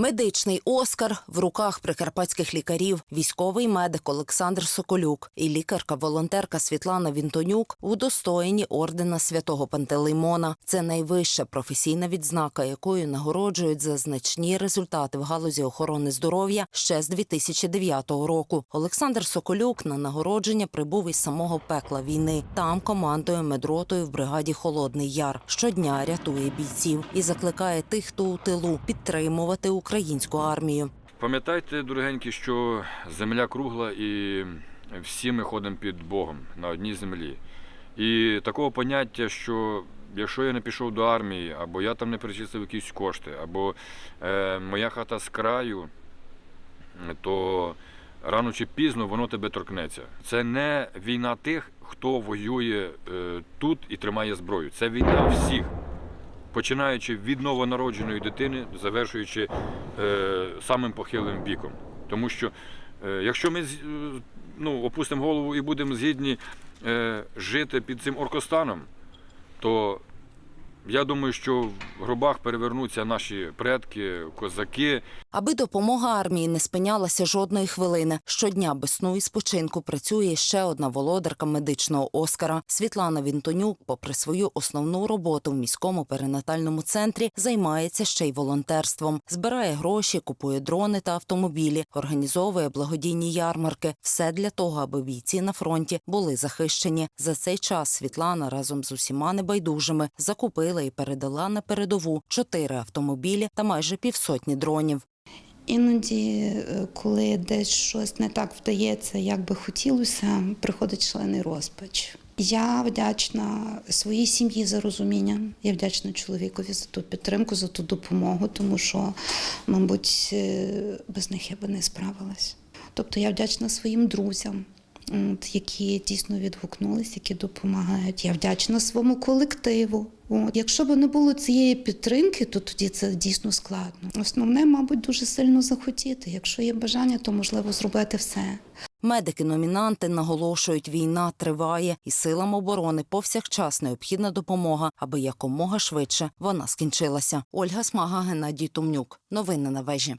Медичний Оскар в руках прикарпатських лікарів, військовий медик Олександр Соколюк і лікарка-волонтерка Світлана Вінтонюк удостоєні ордена святого Пантелеймона. Це найвища професійна відзнака, якою нагороджують за значні результати в галузі охорони здоров'я ще з 2009 року. Олександр Соколюк на нагородження прибув із самого пекла війни. Там командує медротою в бригаді Холодний Яр. Щодня рятує бійців і закликає тих, хто у тилу, підтримувати українську армію. Пам'ятайте, дорогенькі, що земля кругла і всі ми ходимо під Богом на одній землі. І такого поняття, що якщо я не пішов до армії, або я там не перечислив якісь кошти, або е, моя хата з краю, то рано чи пізно воно тебе торкнеться. Це не війна тих, хто воює е, тут і тримає зброю. Це війна всіх. Починаючи від новонародженої дитини, завершуючи е, самим похилим віком. Тому що е, якщо ми ну, опустимо голову і будемо згідні е, жити під цим оркостаном, то я думаю, що в гробах перевернуться наші предки, козаки, Аби допомога армії не спинялася жодної хвилини. Щодня без сну і спочинку працює ще одна володарка медичного Оскара. Світлана Вінтонюк, попри свою основну роботу в міському перинатальному центрі, займається ще й волонтерством. Збирає гроші, купує дрони та автомобілі, організовує благодійні ярмарки. Все для того, аби бійці на фронті були захищені. За цей час Світлана разом з усіма небайдужими закупила і передала на передову чотири автомобілі та майже півсотні дронів. Іноді, е, коли десь щось не так вдається, як би хотілося, приходить шалений розпач. Я вдячна своїй сім'ї за розуміння. Я вдячна чоловікові за ту підтримку, за ту допомогу, тому що, мабуть, е, без них я би не справилась. Тобто я вдячна своїм друзям, от, які дійсно відгукнулись, які допомагають. Я вдячна своєму колективу. От. Якщо б не було цієї підтримки, то тоді це дійсно складно. Основне, мабуть, дуже сильно захотіти. Якщо є бажання, то можливо зробити все. Медики-номінанти наголошують, війна триває, і силам оборони повсякчас необхідна допомога, аби якомога швидше вона скінчилася. Ольга Смага, Геннадій Тумнюк. Новини на вежі.